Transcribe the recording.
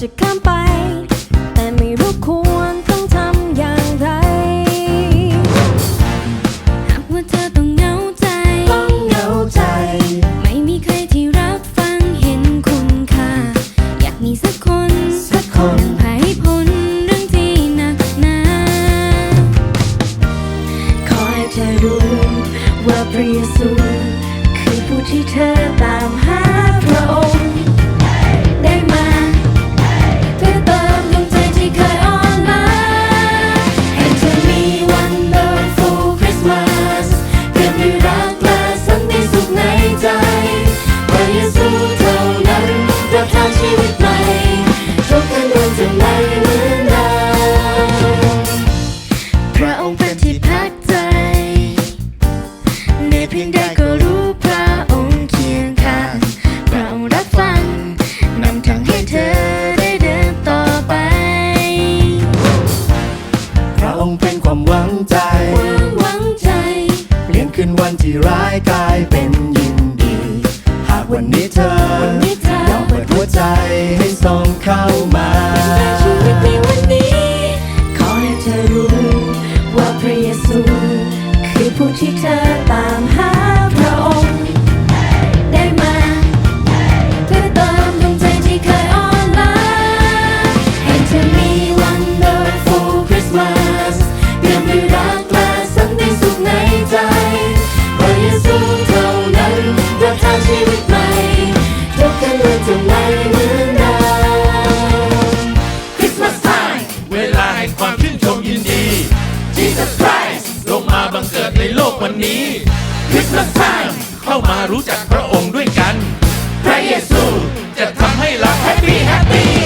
ามไป แต่ไม่รู้ควรต้องทำอย่างไร หากว่าเธอต้องเหงาใจ ต้องเหงาใจ ไม่มีใครที่รับฟังเห็นคุณค่า อยากมีสักคน สักคนนำพาให้พ้นเรื่องที่หนักหนาขอให้เธอรู้ว่าพระเยซูคือผู้ที่เธอตา คืนวันที่ร้ายกลายเป็นยินดี หากวันนี้เธอวันนี้เธอยอมเปิดหัวใจให้ส่องเข้ามา เหมือนเดิม Christmas time เวลาแห่งความชื่นชมยินดี Jesus Christ ลงมาบังเกิดในโลกวันนี้ Christmas time เข้ามารู้จักพระองค์ด้วยกัน พระเยซูจะทำให้เราแฮปปี้แฮปปี้